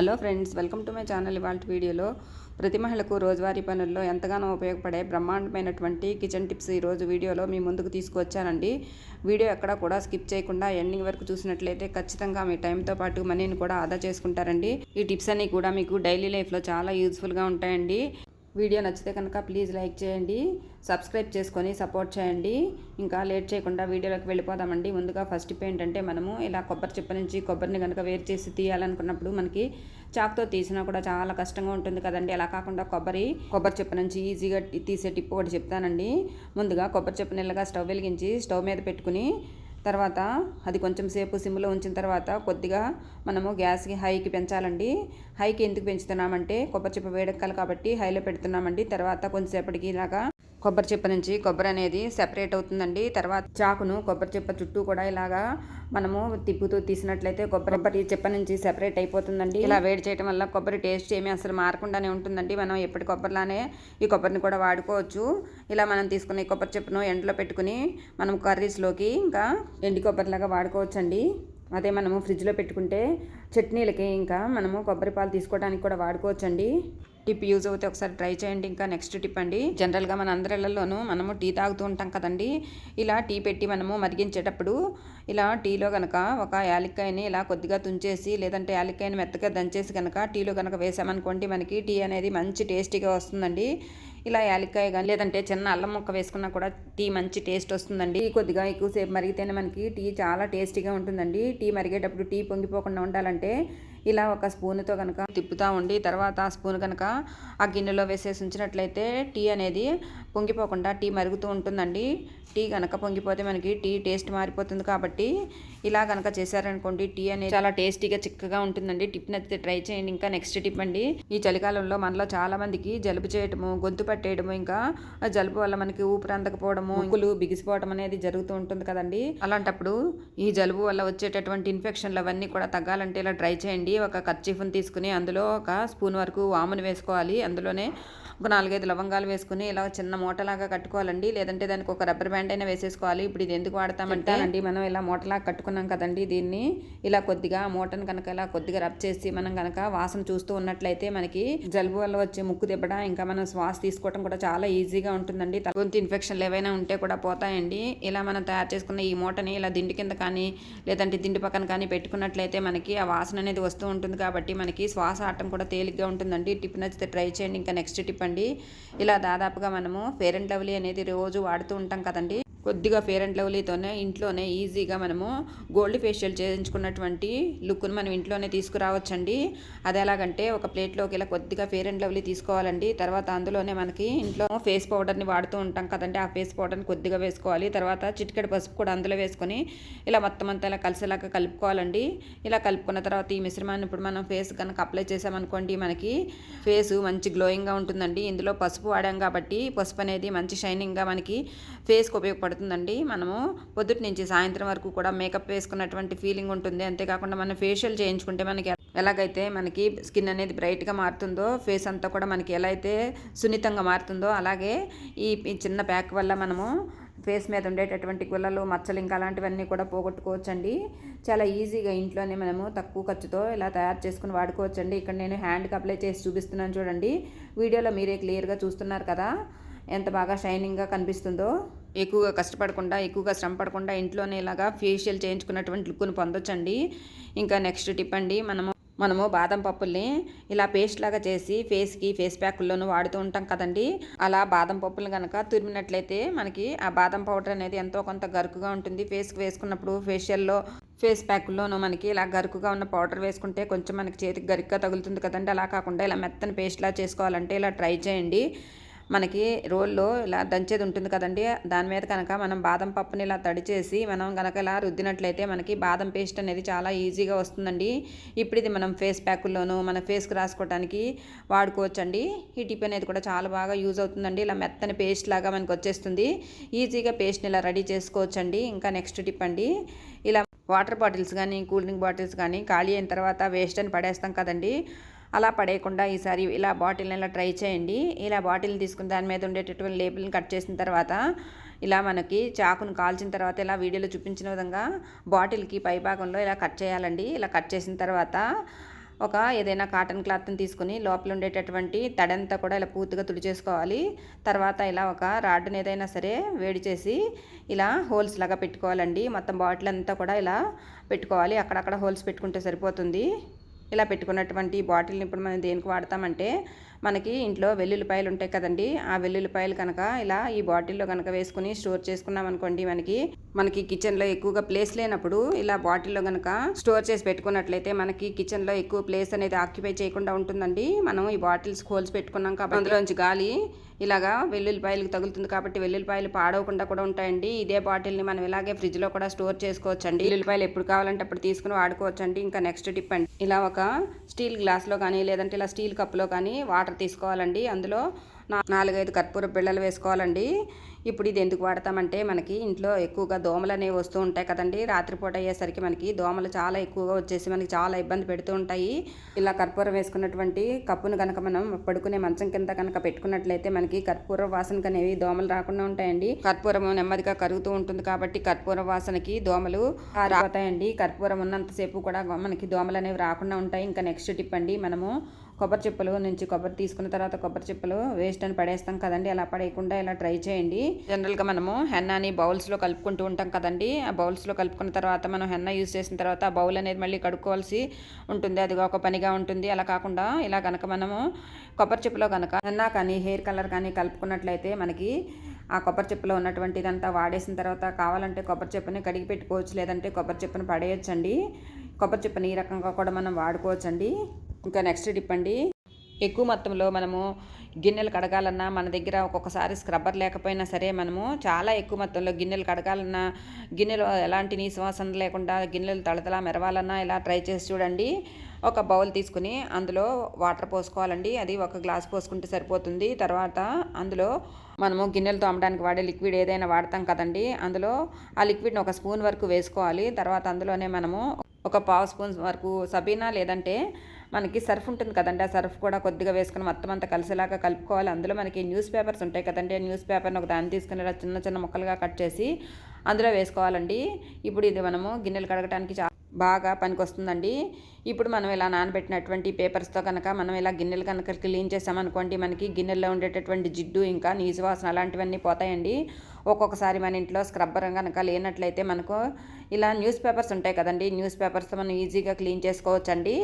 Hello friends welcome to my channel ఇవాళ వీడియోలో. ప్రతి మహిళకు రోజువారీ పనుల్లో ఎంతగానో ఉపయోగపడే బ్రహ్మాండమైనటువంటి కిచెన్ టిప్స్ ఈరోజు వీడియోలో మీ ముందుకు తీసుకువచ్చానండి. వీడియో ఎక్కడా కూడా స్కిప్ చేయకుండా ఎండింగ్ వరకు చూసినట్లయితే ఖచ్చితంగా మీ టైంతో పాటు మనీని కూడా ఆదా చేసుకుంటారండి. ఈ టిప్స్ అన్నీ కూడా మీకు డైలీ లైఫ్లో చాలా యూజ్ఫుల్గా ఉంటాయండి. వీడియో నచ్చితే కనుక ప్లీజ్ లైక్ చేయండి సబ్స్క్రైబ్ చేసుకొని సపోర్ట్ చేయండి. ఇంకా లేట్ చేయకుండా వీడియోలోకి వెళ్ళిపోదామండి. ముందుగా ఫస్ట్ టిప్ ఏంటంటే మనము ఇలా కొబ్బరి చిప్ప నుంచి కొబ్బరిని కనుక వేరు చేసి తీయాలనుకున్నప్పుడు మనకి చాక్తో తీసినా కూడా చాలా కష్టంగా ఉంటుంది కదండి. అలా కాకుండా కొబ్బరి కొబ్బరి చిప్ప నుంచి ఈజీగా తీసే టిప్పు ఒకటి చెప్తానండి. ముందుగా కొబ్బరి చిప్పని ఇలాగా స్టవ్ వెలిగించి స్టవ్ మీద పెట్టుకుని తర్వాత అది కొంచెం సేపు సిమ్లో ఉంచిన తర్వాత కొద్దిగా మనము గ్యాస్కి హైకి పెంచాలండి. హైకి ఎందుకు పెంచుతున్నామంటే కొబ్బరి చిప్ప వేడెక్కాలి కాబట్టి హైలో పెడుతున్నామండి. తర్వాత కొంచెంసేపటికి ఇలాగా కొబ్బరి చిప్ప నుంచి కొబ్బరి అనేది సెపరేట్ అవుతుందండి. తర్వాత చాకును కొబ్బరి చిప్ప చుట్టూ కూడా ఇలాగా మనము తిప్పుతూ తీసినట్లయితే కొబ్బరి కొబ్బరి చిప్ప నుంచి సెపరేట్ అయిపోతుందండి. ఇలా వేడి చేయడం వల్ల కొబ్బరి టేస్ట్ ఏమీ అసలు మారకుండానే ఉంటుందండి. మనం ఎప్పటి కొబ్బరిలానే ఈ కొబ్బరిని కూడా వాడుకోవచ్చు. ఇలా మనం తీసుకున్న ఈ కొబ్బరి చిప్పను ఎండలో పెట్టుకుని మనం కర్రీస్లోకి ఇంకా ఎండి కొబ్బరిలాగా వాడుకోవచ్చండి. అదే మనము ఫ్రిడ్జ్లో పెట్టుకుంటే చట్నీలకి ఇంకా మనము కొబ్బరి పాలు తీసుకోవడానికి కూడా వాడుకోవచ్చండి. టిప్ యూజ్ అవుతే ఒకసారి ట్రై చేయండి ఇంకా నెక్స్ట్ టిప్ అండి. జనరల్గా మన అందరిళ్ళలోనూ మనము టీ తాగుతూ ఉంటాం కదండి. ఇలా టీ పెట్టి మనము మరిగించేటప్పుడు ఇలా టీలో కనుక ఒక యాలక్కాయని ఇలా కొద్దిగా తుంచేసి లేదంటే యాలక్కాయని మెత్తగా దంచేసి కనుక టీలో కనుక వేసామనుకోండి మనకి టీ అనేది మంచి టేస్టీగా వస్తుందండి. ఇలా యాలక్కాయ కానీ లేదంటే చిన్న అల్లం ముక్క వేసుకున్నా కూడా టీ మంచి టేస్ట్ వస్తుందండి. కొద్దిగా ఎక్కువసేపు మరిగితేనే మనకి టీ చాలా టేస్టీగా ఉంటుందండి. టీ మరిగేటప్పుడు టీ పొంగిపోకుండా ఉండాలంటే ఇలా ఒక స్పూన్తో కనుక తిప్పుతూ ఉండి తర్వాత ఆ స్పూన్ కనుక ఆ గిన్నెలో వేసేసి ఉంచినట్లయితే టీ అనేది పొంగిపోకుండా టీ మరుగుతూ ఉంటుందండి. టీ కనుక పొంగిపోతే మనకి టీ టేస్ట్ మారిపోతుంది కాబట్టి ఇలా కనుక చేశారనుకోండి టీ అనేది చాలా టేస్టీగా చిక్కగా ఉంటుందండి. టిప్ నచ్చితే ట్రై చేయండి. ఇంకా నెక్స్ట్ టిప్ అండి ఈ చలికాలంలో మనలో చాలా మందికి జలుబు చేయటము గొంతు పట్టేయడము ఇంకా జలుబు వల్ల మనకి ఊపిరి అందకపోవడము ఇంకులు బిగిసిపోవడం అనేది జరుగుతూ ఉంటుంది కదండి. అలాంటప్పుడు ఈ జలుబు వల్ల వచ్చేటటువంటి ఇన్ఫెక్షన్లు అవన్నీ కూడా తగ్గాలంటే ఇలా ట్రై చేయండి. ఒక కర్చీఫ్ని తీసుకుని అందులో ఒక స్పూన్ వరకు వామును వేసుకోవాలి. అందులోనే ఒక నాలుగైదు లవంగాలు వేసుకుని ఇలా చిన్న మూటలాగా కట్టుకోవాలండి. లేదంటే దానికి ఒక రబ్బర్ బ్యాండ్ అయినా వేసేసుకోవాలి. ఇప్పుడు ఇది ఎందుకు వాడతామంటే అండి మనం ఇలా మూటలాగా కట్టుకున్నాం కదండి దీన్ని ఇలా కొద్దిగా మూటను కనుక ఇలా కొద్దిగా రబ్ చేసి మనం కనుక వాసన చూస్తూ ఉన్నట్లయితే మనకి జలుబు వల్ల వచ్చే ముక్కు దెబ్బడ ఇంకా మనం శ్వాస తీసుకోవడం కూడా చాలా ఈజీగా ఉంటుందండి. గొంతు ఇన్ఫెక్షన్లు ఏవైనా ఉంటే కూడా పోతాయండి. ఇలా మనం తయారు చేసుకున్న ఈ మూటని ఇలా దిండి కింద కానీ లేదంటే దిండి పక్కన కానీ పెట్టుకున్నట్లయితే మనకి ఆ వాసన అనేది వస్తూ ఉంటుంది కాబట్టి మనకి శ్వాస ఆటం కూడా తేలిగ్గా ఉంటుందండి. టిప్ నచ్చితే ట్రై చేయండి. ఇంకా నెక్స్ట్ టిప్ అండి. ఇలా దాదాపుగా మనము ఫేర్ అండ్ లవ్లీ అనేది రోజు వాడుతూ ఉంటాం కదండి. కొద్దిగా ఫేర్ అండ్ లవ్లీతోనే ఇంట్లోనే ఈజీగా మనము గోల్డ్ ఫేషియల్ చేయించుకున్నటువంటి లుక్ను మనం ఇంట్లోనే తీసుకురావచ్చండి. అది ఎలాగంటే ఒక ప్లేట్లోకి ఇలా కొద్దిగా ఫేర్ అండ్ లవ్లీ తీసుకోవాలండి. తర్వాత అందులోనే మనకి ఇంట్లో ఫేస్ పౌడర్ని వాడుతూ ఉంటాం కదండి. ఆ ఫేస్ పౌడర్ని కొద్దిగా వేసుకోవాలి. తర్వాత చిటికెడు పసుపు కూడా అందులో వేసుకొని ఇలా మొత్తం అంతా ఇలా కలిసేలాగా కలుపుకోవాలండి. ఇలా కలుపుకున్న తర్వాత ఈ మిశ్రమాన్ని ఇప్పుడు మనం ఫేస్ కనుక అప్లై చేసామనుకోండి మనకి ఫేస్ మంచి గ్లోయింగ్గా ఉంటుందండి. ఇందులో పసుపు వాడాం కాబట్టి పసుపు అనేది మంచి షైనింగ్గా మనకి ఫేస్కి ఉపయోగపడుతుంది. పడుతుందండి. మనము పొద్దుటి నుంచి సాయంత్రం వరకు కూడా మేకప్ వేసుకున్నటువంటి ఫీలింగ్ ఉంటుంది. అంతేకాకుండా మనం ఫేషియల్ చేయించుకుంటే మనకి ఎలాగైతే మనకి స్కిన్ అనేది బ్రైట్గా మారుతుందో ఫేస్ అంతా కూడా మనకి ఎలా అయితే సున్నితంగా మారుతుందో అలాగే ఈ చిన్న ప్యాక్ వల్ల మనము ఫేస్ మీద ఉండేటటువంటి గుల్లలు మచ్చలు ఇంకా అలాంటివన్నీ కూడా పోగొట్టుకోవచ్చండి. చాలా ఈజీగా ఇంట్లోనే మనము తక్కువ ఖర్చుతో ఇలా తయారు చేసుకుని వాడుకోవచ్చండి. ఇక్కడ నేను హ్యాండ్కి అప్లై చేసి చూపిస్తున్నాను చూడండి. వీడియోలో మీరే క్లియర్గా చూస్తున్నారు కదా? ఎంత బాగా షైనింగ్గా కనిపిస్తుందో. ఎక్కువగా కష్టపడకుండా ఎక్కువగా శ్రమ పడకుండా ఇంట్లోనే ఇలాగా ఫేషియల్ చేయించుకున్నటువంటి లుక్ను పొందొచ్చండి. ఇంకా నెక్స్ట్ టిప్ అండి మనము మనము బాదం పప్పుల్ని ఇలా పేస్ట్ లాగా చేసి ఫేస్కి ఫేస్ ప్యాకుల్లోనూ వాడుతూ ఉంటాం కదండి. అలా బాదం పప్పులు కనుక తురిమినట్లయితే మనకి ఆ బాదం పౌడర్ అనేది ఎంతో కొంత గరుకుగా ఉంటుంది. ఫేస్కి వేసుకున్నప్పుడు ఫేషియల్లో ఫేస్ ప్యాక్లోనూ మనకి ఇలా గరుకుగా ఉన్న పౌడర్ వేసుకుంటే కొంచెం మనకి చేతికి గరిగ్గా తగులుతుంది కదండి. అలా కాకుండా ఇలా మెత్తని పేస్ట్లా చేసుకోవాలంటే ఇలా ట్రై చేయండి. మనకి రోల్లో ఇలా దంచేది ఉంటుంది కదండి. దాని మీద కనుక మనం బాదం పప్పుని ఇలా తడిచేసి మనం కనుక ఇలా రుద్దినట్లయితే మనకి బాదం పేస్ట్ అనేది చాలా ఈజీగా వస్తుందండి. ఇప్పుడు ఇది మనం ఫేస్ ప్యాకుల్లోనూ మన ఫేస్కి రాసుకోవడానికి వాడుకోవచ్చండి. ఈ టిప్ అనేది కూడా చాలా బాగా యూజ్ అవుతుందండి. ఇలా మెత్తని పేస్ట్ లాగా మనకు వచ్చేస్తుంది. ఈజీగా పేస్ట్ని ఇలా రెడీ చేసుకోవచ్చండి. ఇంకా నెక్స్ట్ టిప్ అండి. ఇలా వాటర్ బాటిల్స్ కానీ కూల్ డ్రింక్ బాటిల్స్ కానీ ఖాళీ అయిన తర్వాత వేస్ట్ అని పడేస్తాం కదండి. అలా పడేయకుండా ఈసారి ఇలా బాటిల్ని ఇలా ట్రై చేయండి. ఇలా బాటిల్ తీసుకుని దాని మీద ఉండేటటువంటి లేబుల్ని కట్ చేసిన తర్వాత ఇలా మనకి చాకును కాల్చిన తర్వాత ఇలా వీడియోలో చూపించిన విధంగా బాటిల్కి పైభాగంలో ఇలా కట్ చేయాలండి. ఇలా కట్ చేసిన తర్వాత ఒక ఏదైనా కాటన్ క్లాత్ని తీసుకుని లోపల ఉండేటటువంటి తడంతా కూడా ఇలా పూర్తిగా తుడిచేసుకోవాలి. తర్వాత ఇలా ఒక రాడ్ని ఏదైనా సరే వేడి చేసి ఇలా హోల్స్ లాగా పెట్టుకోవాలండి. మొత్తం బాటిల్ అంతా కూడా ఇలా పెట్టుకోవాలి. అక్కడక్కడ హోల్స్ పెట్టుకుంటే సరిపోతుంది. ఇలా పెట్టుకున్నటువంటి బాటిల్ని ఇప్పుడు మనం దేనికి వాడతామంటే మనకి ఇంట్లో వెల్లుల్లిపాయలు ఉంటాయి కదండి ఆ వెల్లుల్లిపాయలు కనుక ఇలా ఈ బాటిల్లో కనుక వేసుకుని స్టోర్ చేసుకున్నాం అనుకోండి మనకి మనకి కిచెన్లో ఎక్కువగా ప్లేస్ లేనప్పుడు ఇలా బాటిల్లో కనుక స్టోర్ చేసి పెట్టుకున్నట్లయితే మనకి కిచెన్లో ఎక్కువ ప్లేస్ అనేది ఆక్యుపై చేయకుండా ఉంటుందండి. మనం ఈ బాటిల్స్ హోల్స్ పెట్టుకున్నాం కాబట్టి అందులోంచి గాలి ఇలాగా వెల్లుల్లిపాయలకు తగులుతుంది కాబట్టి వెల్లుల్లిపాయలు పాడవకుండా కూడా ఉంటాయండి. ఇదే బాటిల్ని మనం ఇలాగే ఫ్రిడ్జ్లో కూడా స్టోర్ చేసుకోవచ్చండి. వెల్లుల్లిపాయలు ఎప్పుడు కావాలంటే అప్పుడు తీసుకుని వాడుకోవచ్చండి. ఇంకా నెక్స్ట్ టిప్ అండి ఇలా ఒక స్టీల్ గ్లాస్లో కానీ లేదంటే ఇలా స్టీల్ కప్లో కానీ వాటర్ తీసుకోవాలండి అందులో నాలుగైదు కర్పూర బిళ్ళలు వేసుకోవాలండి. ఇప్పుడు ఇది ఎందుకు వాడతామంటే మనకి ఇంట్లో ఎక్కువగా దోమలు అనేవి వస్తూ ఉంటాయి కదండి. రాత్రిపూట అయ్యేసరికి మనకి దోమలు చాలా ఎక్కువగా వచ్చేసి మనకి చాలా ఇబ్బంది పెడుతూ ఉంటాయి. ఇలా కర్పూరం వేసుకున్నటువంటి కప్పును కనుక మనం పడుకునే మంచం కింద కనుక పెట్టుకున్నట్లయితే మనకి కర్పూర వాసనకు అనేవి దోమలు రాకుండా ఉంటాయండి. కర్పూరం నెమ్మదిగా కరుగుతూ ఉంటుంది కాబట్టి కర్పూర వాసనకి దోమలు రాతాయండి కర్పూరం ఉన్నంతసేపు కూడా మనకి దోమలు అనేవి రాకుండా ఉంటాయి. ఇంకా నెక్స్ట్ టిప్ అండి మనము కొబ్బరి చిప్పలు నుంచి కొబ్బరి తీసుకున్న తర్వాత కొబ్బరి చిప్పలు వేస్ట్ అని పడేస్తాం కదండి. అలా పడేయకుండా ఇలా ట్రై చేయండి. జనరల్గా మనము హెన్నాని బౌల్స్లో కలుపుకుంటూ ఉంటాం కదండి. ఆ బౌల్స్లో కలుపుకున్న తర్వాత మనం హెన్న యూజ్ చేసిన తర్వాత ఆ బౌల్ అనేది మళ్ళీ కడుక్కోవాల్సి ఉంటుంది. అది ఒక పనిగా ఉంటుంది. అలా కాకుండా ఇలా కనుక మనము కొబ్బరి చెప్పులో కనుక హెన్నా కానీ హెయిర్ కలర్ కానీ కలుపుకున్నట్లయితే మనకి ఆ కొబ్బరి చెప్పులో ఉన్నటువంటి ఇదంతా వాడేసిన తర్వాత కావాలంటే కొబ్బరి చెప్పుని కడిగి పెట్టుకోవచ్చు. లేదంటే కొబ్బరి చెప్పుని పడేయచ్చండి. కొబ్బరి చెప్పుని ఈ రకంగా కూడా మనం వాడుకోవచ్చండి. ఇంకా నెక్స్ట్ టిప్ అండి. ఎక్కువ మొత్తంలో మనము గిన్నెలు కడగాలన్నా మన దగ్గర ఒక్కొక్కసారి స్క్రబ్బర్ లేకపోయినా సరే మనము చాలా ఎక్కువ మొత్తంలో గిన్నెలు కడగాలన్నా గిన్నెలు ఎలాంటి నీసువాసన లేకుండా గిన్నెలు తళతలా మెరవాలన్నా ఇలా ట్రై చేసి చూడండి. ఒక బౌల్ తీసుకుని అందులో వాటర్ పోసుకోవాలండి. అది ఒక గ్లాస్ పోసుకుంటే సరిపోతుంది. తర్వాత అందులో మనము గిన్నెలు తోమడానికి వాడే లిక్విడ్ ఏదైనా వాడతాం కదండి. అందులో ఆ లిక్విడ్ని ఒక స్పూన్ వరకు వేసుకోవాలి. తర్వాత అందులోనే మనము ఒక పావు స్పూన్ వరకు సబీనా లేదంటే మనకి సర్ఫ్ ఉంటుంది కదండి ఆ సర్ఫ్ కూడా కొద్దిగా వేసుకుని మొత్తం అంతా కలిసేలాగా కలుపుకోవాలి. అందులో మనకి న్యూస్ పేపర్స్ ఉంటాయి కదండి ఆ న్యూస్ పేపర్ని ఒక దాన్ని తీసుకుని చిన్న చిన్న ముక్కలుగా కట్ చేసి అందులో వేసుకోవాలండి. ఇప్పుడు ఇది మనము గిన్నెలు కడగడానికి చాలా బాగా పనికొస్తుందండి. ఇప్పుడు మనం ఇలా నానబెట్టినటువంటి పేపర్స్తో కనుక మనం ఇలా గిన్నెలు కనుక క్లీన్ చేసామనుకోండి మనకి గిన్నెల్లో ఉండేటటువంటి జిడ్డు ఇంకా నీసు వాసన అలాంటివన్నీ పోతాయండి. ఒక్కొక్కసారి మన ఇంట్లో స్క్రబ్బర్ కనుక లేనట్లయితే మనకు ఇలా న్యూస్ పేపర్స్ ఉంటాయి కదండి న్యూస్ పేపర్స్తో మనం ఈజీగా క్లీన్ చేసుకోవచ్చండి.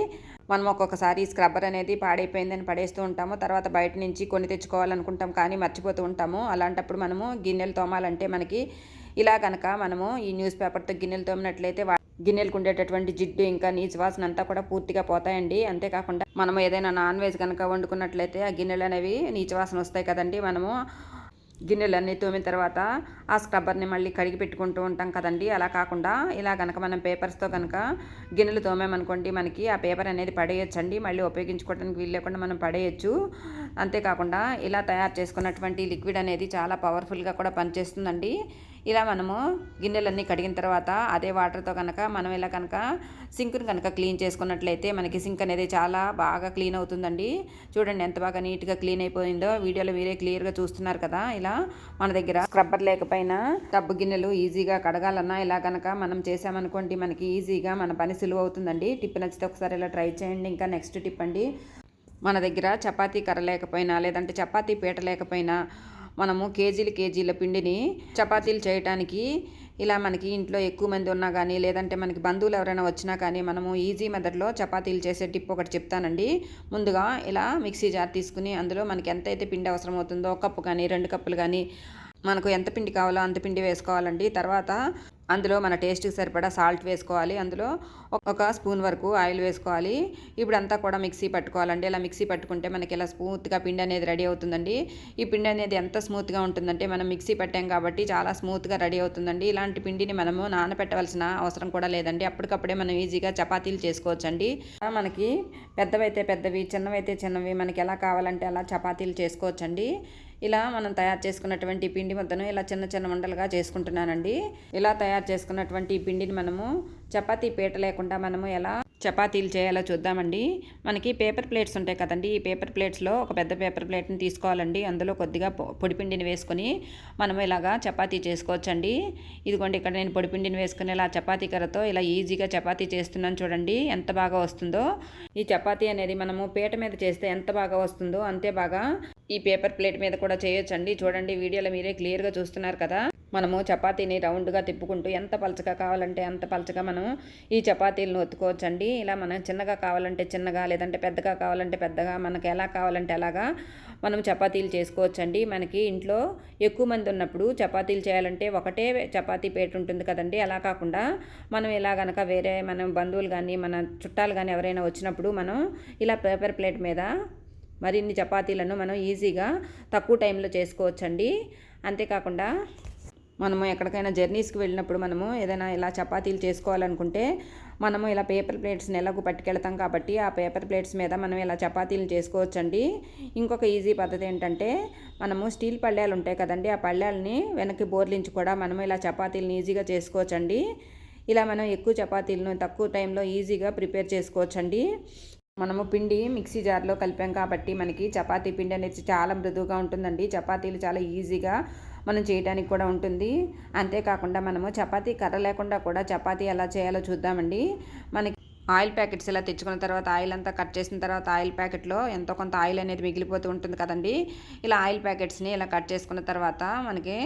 మనం ఒక్కొక్కసారి స్క్రబ్బర్ అనేది పాడైపోయిందని పడేస్తూ ఉంటాము. తర్వాత బయట నుంచి కొన్ని తెచ్చుకోవాలనుకుంటాం కానీ మర్చిపోతూ ఉంటాము. అలాంటప్పుడు మనము గిన్నెలు తోమాలంటే మనకి ఇలా కనుక మనము ఈ న్యూస్ పేపర్తో గిన్నెలు తోమినట్లయితే గిన్నెలకు ఉండేటటువంటి జిడ్డు ఇంకా నీచు వాసన అంతా కూడా పూర్తిగా పోతాయండి. అంతేకాకుండా మనం ఏదైనా నాన్ వెజ్ కనుక వండుకున్నట్లయితే ఆ గిన్నెలు అనేవి నీచు వాసన వస్తాయి కదండి. మనము గిన్నెలన్నీ తోమిన తర్వాత ఆ స్క్రబ్బర్ని మళ్ళీ కడిగి పెట్టుకుంటూ ఉంటాం కదండి. అలా కాకుండా ఇలా కనుక మనం పేపర్స్తో కనుక గిన్నెలు తోమామనుకోండి మనకి ఆ పేపర్ అనేది పడేయచ్చండి. మళ్ళీ ఉపయోగించుకోవడానికి వీలు లేకుండా మనం పడేయచ్చు. అంతేకాకుండా ఇలా తయారు చేసుకున్నటువంటి లిక్విడ్ అనేది చాలా పవర్ఫుల్గా కూడా పనిచేస్తుందండి. ఇలా మనము గిన్నెలన్నీ కడిగిన తర్వాత అదే వాటర్తో కనుక మనం ఇలా కనుక సింక్ని కనుక క్లీన్ చేసుకున్నట్లయితే మనకి సింక్ అనేది చాలా బాగా క్లీన్ అవుతుందండి. చూడండి ఎంత బాగా నీట్గా క్లీన్ అయిపోయిందో. వీడియోలో మీరే క్లియర్గా చూస్తున్నారు కదా ఇలా మన దగ్గర స్క్రబ్బర్ లేకపోయినా టబ్బు గిన్నెలు ఈజీగా కడగాలన్నా ఇలా కనుక మనం చేసామనుకోండి మనకి ఈజీగా మన పని సులువు అవుతుందండి. టిప్ నచ్చితే ఒకసారి ఇలా ట్రై చేయండి. ఇంకా నెక్స్ట్ టిప్ అండి. మన దగ్గర చపాతీ కర్ర లేకపోయినా లేదంటే చపాతీ పీట లేకపోయినా మనము కేజీలు కేజీల పిండిని చపాతీలు చేయటానికి ఇలా మనకి ఇంట్లో ఎక్కువ మంది ఉన్నా కానీ లేదంటే మనకి బంధువులు ఎవరైనా వచ్చినా కానీ మనము ఈజీ మెథడ్లో చపాతీలు చేసే టిప్ ఒకటి చెప్తానండి. ముందుగా ఇలా మిక్సీ జార్ తీసుకుని అందులో మనకి ఎంత అయితే పిండి అవసరం అవుతుందో ఒక కప్పు కానీ రెండు కప్పులు కానీ మనకు ఎంత పిండి కావాలో అంత పిండి వేసుకోవాలండి. తర్వాత అందులో మన టేస్ట్కి సరిపడా సాల్ట్ వేసుకోవాలి. అందులో ఒక స్పూన్ వరకు ఆయిల్ వేసుకోవాలి. ఇప్పుడు అంతా కూడా మిక్సీ పట్టుకోవాలండి. ఇలా మిక్సీ పట్టుకుంటే మనకి ఇలా స్మూత్గా పిండి అనేది రెడీ అవుతుందండి. ఈ పిండి అనేది ఎంత స్మూత్గా ఉంటుందంటే మనం మిక్సీ పట్టాం కాబట్టి చాలా స్మూత్గా రెడీ అవుతుందండి. ఇలాంటి పిండిని మనము నానబెట్టవలసిన అవసరం కూడా లేదండి. అప్పటికప్పుడే మనం ఈజీగా చపాతీలు చేసుకోవచ్చండి. మనకి పెద్దవైతే పెద్దవి చిన్నవైతే చిన్నవి మనకి ఎలా కావాలంటే అలా చపాతీలు చేసుకోవచ్చండి. ఇలా మనం తయారు చేసుకున్నటువంటి పిండి ముద్దను ఇలా చిన్న చిన్న ఉండలుగా చేసుకుంటున్నానండి. ఇలా తయారు చేసుకున్నటువంటి పిండిని మనము చపాతీ పీట లేకుండా మనము ఎలా చపాతీలు చేయాలో చూద్దామండి. మనకి పేపర్ ప్లేట్స్ ఉంటాయి కదండి. ఈ పేపర్ ప్లేట్స్లో ఒక పెద్ద పేపర్ ప్లేట్ని తీసుకోవాలండి. అందులో కొద్దిగా పొడిపిండిని వేసుకొని మనం ఇలాగా చపాతీ చేసుకోవచ్చండి. ఇదిగోండి ఇక్కడ నేను పొడిపిండిని వేసుకుని ఇలా చపాతీ కర్రతో ఇలా ఈజీగా చపాతీ చేస్తున్నాను చూడండి. ఎంత బాగా వస్తుందో. ఈ చపాతీ అనేది మనము పీట మీద చేస్తే ఎంత బాగా వస్తుందో అంతే బాగా ఈ పేపర్ ప్లేట్ మీద కూడా చేయొచ్చండి. చూడండి వీడియోలో మీరే క్లియర్గా చూస్తున్నారు కదా. మనము చపాతీని రౌండ్గా తిప్పుకుంటూ ఎంత పలచగా కావాలంటే అంత పలచగా మనం ఈ చపాతీలను ఒత్తుకోవచ్చండి. ఇలా మనం చిన్నగా కావాలంటే చిన్నగా లేదంటే పెద్దగా కావాలంటే పెద్దగా మనకి ఎలా కావాలంటే అలాగా మనం చపాతీలు చేసుకోవచ్చండి. మనకి ఇంట్లో ఎక్కువ మంది ఉన్నప్పుడు చపాతీలు చేయాలంటే ఒకటే చపాతీ పేట ఉంటుంది కదండి. అలా కాకుండా మనం ఇలా కనుక వేరే మనం బంధువులు కానీ మన చుట్టాలు కానీ ఎవరైనా వచ్చినప్పుడు మనం ఇలా పేపర్ ప్లేట్ మీద మరిన్ని చపాతీలను మనం ఈజీగా తక్కువ టైంలో చేసుకోవచ్చండి. అంతేకాకుండా మనము ఎక్కడికైనా జర్నీస్కి వెళ్ళినప్పుడు మనము ఏదైనా ఇలా చపాతీలు చేసుకోవాలనుకుంటే మనము ఇలా పేపర్ ప్లేట్స్ నెలకు పట్టుకెళ్తాం కాబట్టి ఆ పేపర్ ప్లేట్స్ మీద మనం ఇలా చపాతీలు చేసుకోవచ్చండి. ఇంకొక ఈజీ పద్ధతి ఏంటంటే మనము స్టీల్ పళ్ళాలు ఉంటాయి కదండి ఆ పళ్ళాలని వెనక్కి బోర్లించి కూడా మనము ఇలా చపాతీలను ఈజీగా చేసుకోవచ్చండి. ఇలా మనం ఎక్కువ చపాతీలను తక్కువ టైంలో ఈజీగా ప్రిపేర్ చేసుకోవచ్చండి. మనము పిండి మిక్సీ జార్లో కలిపాం కాబట్టి మనకి చపాతీ పిండి అనేది చాలా మృదువుగా ఉంటుందండి. చపాతీలు చాలా ఈజీగా మనం చేయడానికి కూడా ఉంటుంది. అంతేకాకుండా మనము చపాతీ కర్ర లేకుండా కూడా చపాతీ ఎలా చేయాలో చూద్దామండి. మనకి ఆయిల్ ప్యాకెట్స్ ఇలా తెచ్చుకున్న తర్వాత ఆయిల్ అంతా కట్ చేసిన తర్వాత ఆయిల్ ప్యాకెట్లో ఎంతో కొంత ఆయిల్ అనేది మిగిలిపోతూ ఉంటుంది కదండి. ఇలా ఆయిల్ ప్యాకెట్స్ని ఇలా కట్ చేసుకున్న తర్వాత మనకి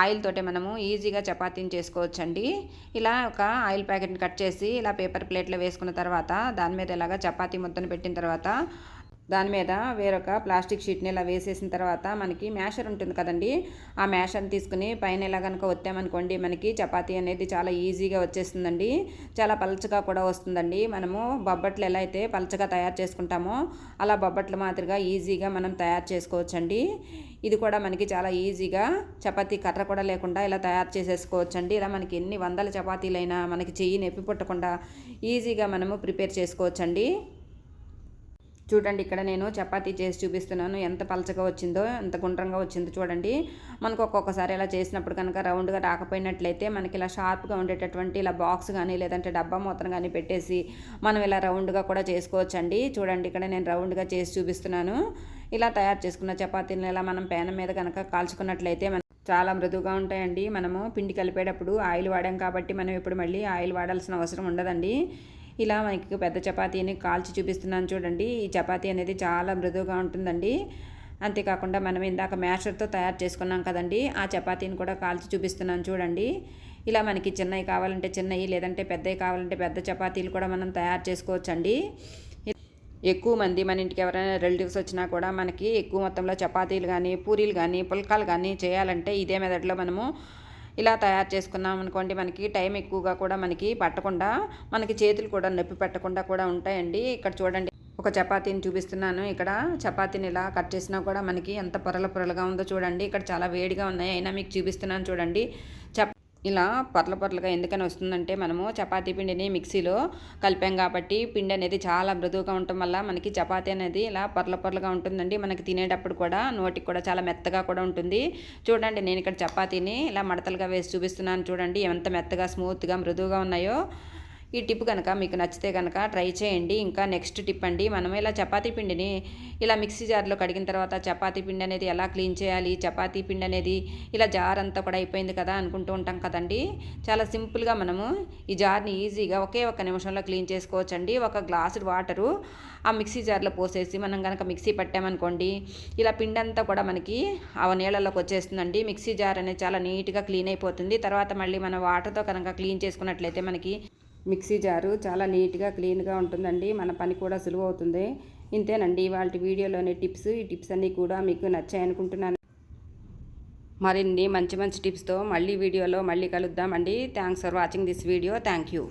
ఆయిల్ తోటే మనము ఈజీగా చపాతీని చేసుకోవచ్చండి. ఇలా ఒక ఆయిల్ ప్యాకెట్ని కట్ చేసి ఇలా పేపర్ ప్లేట్లో వేసుకున్న తర్వాత దాని మీద ఇలాగా చపాతీ ముద్దను పెట్టిన తర్వాత దాని మీద వేరొక ప్లాస్టిక్ షీట్ని ఇలా వేసేసిన తర్వాత మనకి మ్యాషర్ ఉంటుంది కదండి. ఆ మ్యాషర్ని తీసుకుని పైన ఇలా కనుక వచ్చామనుకోండి మనకి చపాతీ అనేది చాలా ఈజీగా వచ్చేస్తుందండి. చాలా పలచగా కూడా వస్తుందండి. మనము బొబ్బట్లు ఎలా అయితే పలచగా తయారు చేసుకుంటామో అలా బొబ్బట్లు మాదిరిగా ఈజీగా మనం తయారు చేసుకోవచ్చండి. ఇది కూడా మనకి చాలా ఈజీగా చపాతీ కర్ర కూడా లేకుండా ఇలా తయారు చేసేసుకోవచ్చండి. ఇలా మనకి ఎన్ని వందల చపాతీలైనా మనకి చెయ్యి నొప్పి పుట్టకుండా ఈజీగా మనము ప్రిపేర్ చేసుకోవచ్చండి. చూడండి ఇక్కడ నేను చపాతీ చేసి చూపిస్తున్నాను. ఎంత పలచగా వచ్చిందో ఎంత గుండ్రంగా వచ్చిందో చూడండి. మనకు ఒక్కొక్కసారి ఇలా చేసినప్పుడు కనుక రౌండ్గా రాకపోయినట్లయితే మనకి ఇలా షార్ప్గా ఉండేటటువంటి ఇలా బాక్స్ కానీ లేదంటే డబ్బా మూతను కానీ పెట్టేసి మనం ఇలా రౌండ్గా కూడా చేసుకోవచ్చండి. చూడండి ఇక్కడ నేను రౌండ్గా చేసి చూపిస్తున్నాను. ఇలా తయారు చేసుకున్న చపాతీని ఇలా మనం పేన మీద కనుక కాల్చుకున్నట్లయితే మనం చాలా మృదువుగా ఉంటాయండి. మనము పిండి కలిపేటప్పుడు ఆయిల్ వాడాం కాబట్టి మనం ఇప్పుడు మళ్ళీ ఆయిల్ వాడాల్సిన అవసరం ఉండదండి. ఇలా మనకి పెద్ద చపాతీని కాల్చి చూపిస్తున్నాను చూడండి. ఈ చపాతీ అనేది చాలా మృదువుగా ఉంటుందండి. అంతేకాకుండా మనం ఇందాక మ్యాషర్తో తయారు చేసుకున్నాం కదండి. ఆ చపాతీని కూడా కాల్చి చూపిస్తున్నాను చూడండి. ఇలా మనకి చిన్నవి కావాలంటే చిన్నవి లేదంటే పెద్దవి కావాలంటే పెద్ద చపాతీలు కూడా మనం తయారు చేసుకోవచ్చండి. ఎక్కువ మంది మన ఇంటికి ఎవరైనా రిలేటివ్స్ వచ్చినా కూడా మనకి ఎక్కువ మొత్తంలో చపాతీలు కానీ పూరీలు కానీ పుల్కాలు కానీ చేయాలంటే ఇదే మెదడులో మనము ఇలా తయారు చేసుకున్నాం అనుకోండి మనకి టైం ఎక్కువగా కూడా మనకి పట్టకుండా మనకి చేతులు కూడా నొప్పి పెట్టకుండా కూడా ఉంటాయండి. ఇక్కడ చూడండి ఒక చపాతీని చూపిస్తున్నాను. ఇక్కడ చపాతీని ఇలా కట్ చేసినా కూడా మనకి ఎంత పొరల పొరలుగా ఉందో చూడండి. ఇక్కడ చాలా వేడిగా ఉన్నాయి. అయినా మీకు చూపిస్తున్నాను చూడండి. ఇలా పొరల పొరలుగా ఎందుకని వస్తుందంటే మనము చపాతీ పిండిని మిక్సీలో కలిపాం కాబట్టి పిండి అనేది చాలా మృదువుగా ఉండటం వల్ల మనకి చపాతీ అనేది ఇలా పొరల పొరలుగా ఉంటుందండి. మనకి తినేటప్పుడు కూడా నోటికి కూడా చాలా మెత్తగా కూడా ఉంటుంది. చూడండి నేను ఇక్కడ చపాతీని ఇలా మడతలుగా వేసి చూపిస్తున్నాను. చూడండి ఎంత మెత్తగా స్మూత్గా మృదువుగా ఉన్నాయో. ఈ టిప్ కనుక మీకు నచ్చితే కనుక ట్రై చేయండి. ఇంకా నెక్స్ట్ టిప్ అండి మనం ఇలా చపాతీ పిండిని ఇలా మిక్సీ జార్లో కడిగిన తర్వాత చపాతీ పిండి అనేది ఎలా క్లీన్ చేయాలి చపాతీ పిండి అనేది ఇలా జార్ అంతా కూడా అయిపోయింది కదా అనుకుంటూ ఉంటాం కదండి. చాలా సింపుల్గా మనము ఈ జార్ని ఈజీగా ఒకే ఒక నిమిషంలో క్లీన్ చేసుకోవచ్చండి. ఒక గ్లాసు వాటరు ఆ మిక్సీ జార్లో పోసేసి మనం కనుక మిక్సీ పట్టామనుకోండి ఇలా పిండి అంతా కూడా మనకి ఆ నీళ్ళలోకి వచ్చేస్తుందండి. మిక్సీ జార్ అనేది చాలా నీట్గా క్లీన్ అయిపోతుంది. తర్వాత మళ్ళీ మనం వాటర్తో కనుక క్లీన్ చేసుకున్నట్లయితే మనకి మిక్సీ జారు చాలా నీట్గా క్లీన్గా ఉంటుందండి. మన పని కూడా సులువు అవుతుంది. ఇంతేనండి వాళ్ళ వీడియోలోని టిప్స్. ఈ టిప్స్ అన్నీ కూడా మీకు నచ్చాయి అనుకుంటున్నాను. మరిన్ని మంచి మంచి టిప్స్తో మళ్ళీ వీడియోలో మళ్ళీ కలుద్దామండి. Thanks for watching this video. Thank you.